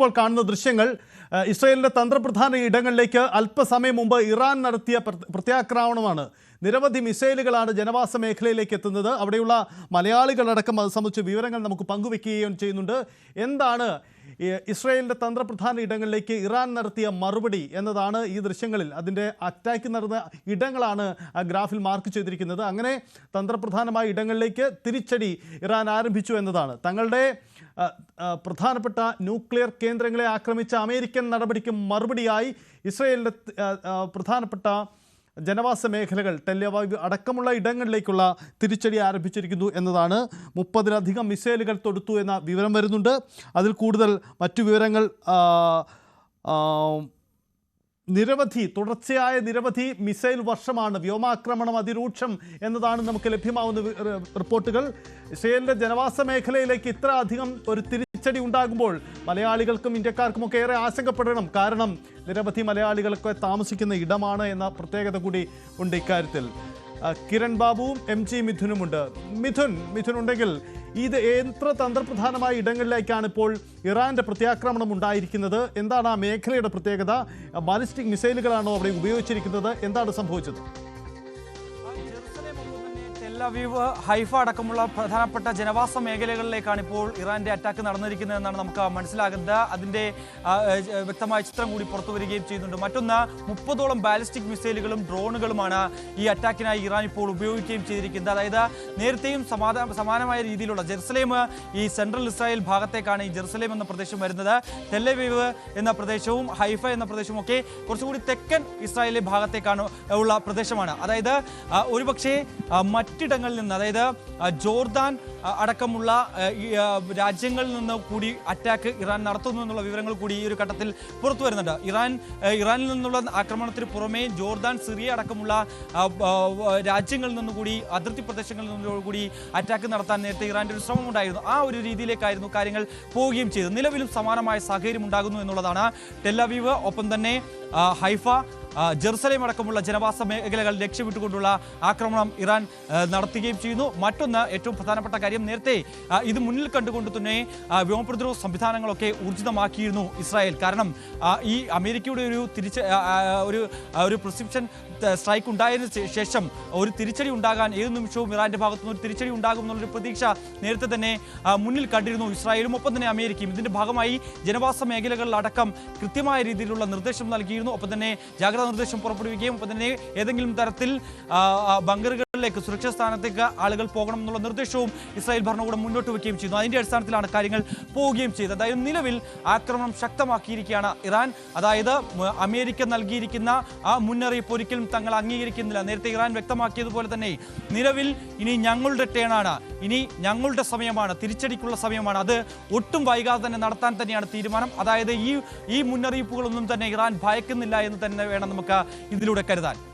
ഇപ്പോൾ കാണുന്ന ദൃശ്യങ്ങൾ ഇസ്രയേലിന്റെ തന്ത്രപ്രധാന ഇടങ്ങളിലേക്ക് അല്പസമയം മുമ്പ് ഇറാൻ നടത്തിയ പ്ര- പ്രത്യാക്രമണമാണ്. നിരവധി മിസൈലുകളാണ് ജനവാസ മേഖലയിലേക്ക് എത്തുന്നത്. അവിടെയുള്ള മലയാളികളടക്കം അത് സംബന്ധിച്ച് വിവരങ്ങൾ നമുക്ക് പങ്കുവെക്കുകയും ചെയ്യുന്നുണ്ട്. എന്താണ് ഇസ്രയേലിന്റെ തന്ത്രപ്രധാന ഇടങ്ങളിലേക്ക് ഇറാൻ നടത്തിയ മറുപടി എന്നതാണ് ഈ ദൃശ്യങ്ങളിൽ അതിന്റെ അറ്റാക്ക് നടന്ന ഇടങ്ങളാണ് ആ ഗ്രാഫിൽ മാർക്ക് ചെയ്തിരിക്കുന്നത്. അങ്ങനെ തന്ത്രപ്രധാനമായ ഇടങ്ങളിലേക്ക് തിരിച്ചടി ഇറാൻ ആരംഭിച്ചു എന്നതാണ്. തങ്ങളുടെ പ്രധാനപ്പെട്ട ന്യൂക്ലിയർ കേന്ദ്രങ്ങളെ ആക്രമിച്ച അമേരിക്കൻ നടപടിക്ക് മറുപടിയായി ഇസ്രയേലിന്റെ പ്രധാനപ്പെട്ട ജനവാസ മേഖലകൾ ടെല്ലവായു അടക്കമുള്ള ഇടങ്ങളിലേക്കുള്ള തിരിച്ചടി ആരംഭിച്ചിരിക്കുന്നു എന്നതാണ്. മുപ്പതിലധികം മിസൈലുകൾ തൊടുത്തു എന്ന വിവരം വരുന്നുണ്ട്. അതിൽ കൂടുതൽ മറ്റു വിവരങ്ങൾ നിരവധി തുടർച്ചയായ നിരവധി മിസൈൽ വർഷമാണ് വ്യോമാക്രമണം അതിരൂക്ഷം എന്നതാണ് നമുക്ക് ലഭ്യമാവുന്ന റിപ്പോർട്ടുകൾ. ഇസ്രയേലിന്റെ ജനവാസ മേഖലയിലേക്ക് ഇത്ര അധികം ഒരു തിരിച്ചടി ഉണ്ടാകുമ്പോൾ മലയാളികൾക്കും ഇന്ത്യക്കാർക്കും ഒക്കെ ഏറെ ആശങ്കപ്പെടണം. കാരണം നിരവധി മലയാളികളൊക്കെ താമസിക്കുന്ന ഇടമാണ് എന്ന പ്രത്യേകത കൂടി ഉണ്ട് ഇക്കാര്യത്തിൽ. കിരൺ ബാബുവും എം ജി മിഥുനുമുണ്ട്. മിഥുൻ മിഥുൻ ഉണ്ടെങ്കിൽ ഇത് എത്ര തന്ത്രപ്രധാനമായ ഇടങ്ങളിലേക്കാണ് ഇപ്പോൾ ഇറാന്റെ പ്രത്യാക്രമണം ഉണ്ടായിരിക്കുന്നത്. എന്താണ് ആ മേഖലയുടെ പ്രത്യേകത? ബാലിസ്റ്റിക് മിസൈലുകളാണോ അവിടെ ഉപയോഗിച്ചിരിക്കുന്നത്? എന്താണ് സംഭവിച്ചത്? ടെല്ലവീവ് ഹൈഫ അടക്കമുള്ള പ്രധാനപ്പെട്ട ജനവാസ മേഖലകളിലേക്കാണ് ഇപ്പോൾ ഇറാന്റെ അറ്റാക്ക് നടന്നിരിക്കുന്നതെന്നാണ് നമുക്ക് മനസ്സിലാകുന്നത്. അതിന്റെ വ്യക്തമായ ചിത്രം കൂടി പുറത്തു വരികയും ചെയ്യുന്നുണ്ട്. മറ്റൊന്ന് മുപ്പതോളം ബാലിസ്റ്റിക് മിസൈലുകളും ഡ്രോണുകളുമാണ് ഈ അറ്റാക്കിനായി ഇറാൻ ഇപ്പോൾ ഉപയോഗിക്കുകയും ചെയ്തിരിക്കുന്നത്. അതായത് നേരത്തെയും സമാനമായ രീതിയിലുള്ള ജെറുസലേം ഈ സെൻട്രൽ ഇസ്രായേൽ ഭാഗത്തേക്കാണ് ഈ ജെറുസലേം എന്ന പ്രദേശം വരുന്നത്. ടെല്ലവീവ് എന്ന പ്രദേശവും ഹൈഫ എന്ന പ്രദേശവും ഒക്കെ കുറച്ചുകൂടി തെക്കൻ ഇസ്രായേലിലെ ഭാഗത്തേക്കാണ് ഉള്ള പ്രദേശമാണ്. അതായത് ഒരുപക്ഷെ ആ, മറ്റിടങ്ങളിൽ നിന്ന് അതായത് ജോർദാൻ അടക്കമുള്ള രാജ്യങ്ങളിൽ നിന്ന് കൂടി അറ്റാക്ക് ഇറാൻ നടത്തുന്നു എന്നുള്ള വിവരങ്ങൾ കൂടി ഈ ഒരു ഘട്ടത്തിൽ പുറത്തു വരുന്നുണ്ട്. ഇറാൻ ഇറാനിൽ നിന്നുള്ള ആക്രമണത്തിന് പുറമെ ജോർദാൻ സിറിയ അടക്കമുള്ള രാജ്യങ്ങളിൽ നിന്നും കൂടി നിന്നുകൂടി അതിർത്തി പ്രദേശങ്ങളിൽ നിന്നുകൂടി അറ്റാക്ക് നടത്താൻ നേരത്തെ ഇറാന്റെ ഒരു ശ്രമം ഉണ്ടായിരുന്നു. ആ ഒരു രീതിയിലേക്കായിരുന്നു കാര്യങ്ങൾ പോവുകയും ചെയ്തത്. നിലവിലും സമാനമായ സാഹചര്യം ഉണ്ടാകുന്നു എന്നുള്ളതാണ് ടെല്ലവീവ് ഒപ്പം തന്നെ ഹൈഫ ജെറുസലേം അടക്കമുള്ള ജനവാസ മേഖലകൾ ലക്ഷ്യമിട്ടുകൊണ്ടുള്ള ആക്രമണം ഇറാൻ നടത്തുകയും ചെയ്യുന്നു. മറ്റൊന്ന് ഏറ്റവും പ്രധാനപ്പെട്ട കാര്യം നേരത്തെ ഇത് മുന്നിൽ കണ്ടുകൊണ്ട് തന്നെ വ്യോമപ്രതിരോധ സംവിധാനങ്ങളൊക്കെ ഊർജിതമാക്കിയിരുന്നു ഇസ്രായേൽ. കാരണം ഈ അമേരിക്കയുടെ ഒരു തിരിച്ച് ഒരു ഒരു പ്രിസ്ക്രിപ്ഷൻ സ്ട്രൈക്ക് ഉണ്ടായതിനു ശേഷം ഒരു തിരിച്ചടി ഉണ്ടാകാൻ ഏത് നിമിഷവും ഇറാന്റെ ഭാഗത്തു നിന്ന് ഒരു തിരിച്ചടി ഉണ്ടാകും എന്നുള്ളൊരു പ്രതീക്ഷ നേരത്തെ തന്നെ മുന്നിൽ കണ്ടിരുന്നു ഇസ്രായേലും. ഒപ്പം തന്നെ അമേരിക്കയും. ഇതിന്റെ ഭാഗമായി ജനവാസ മേഖലകളിലടക്കം കൃത്യമായ രീതിയിലുള്ള നിർദ്ദേശം നൽകിയിരുന്നു. ഒപ്പം തന്നെ ജാഗ്രതാ നിർദ്ദേശം പുറപ്പെടുവിക്കുകയും ഒപ്പം തന്നെ ഏതെങ്കിലും തരത്തിൽ ആ, ആ, സുരക്ഷാ സ്ഥാനത്തേക്ക് ആളുകൾ പോകണം എന്നുള്ള നിർദ്ദേശവും ഇസ്രായേൽ ഭരണകൂടം മുന്നോട്ട് വയ്ക്കുകയും ചെയ്യുന്നു. അതിന്റെ അടിസ്ഥാനത്തിലാണ് കാര്യങ്ങൾ പോവുകയും ചെയ്തത്. അതായത് നിലവിൽ ആക്രമണം ശക്തമാക്കിയിരിക്കുകയാണ് ഇറാൻ. അതായത് അമേരിക്ക നൽകിയിരിക്കുന്ന ആ മുന്നറിയിപ്പ് ഒരിക്കലും തങ്ങൾ അംഗീകരിക്കുന്നില്ല. നേരത്തെ ഇറാൻ വ്യക്തമാക്കിയതുപോലെ തന്നെ നിലവിൽ ഇനി ഞങ്ങളുടെ ടേണാണ് ഇനി ഞങ്ങളുടെ സമയമാണ്. തിരിച്ചടിക്കുള്ള സമയമാണ്. അത് ഒട്ടും വൈകാതെ തന്നെ നടത്താൻ തന്നെയാണ് തീരുമാനം. അതായത് ഈ ഈ മുന്നറിയിപ്പുകളൊന്നും തന്നെ ഇറാൻ ഭയക്കുന്നില്ല എന്ന് തന്നെ വേണം നമുക്ക് ഇതിലൂടെ കരുതാൻ.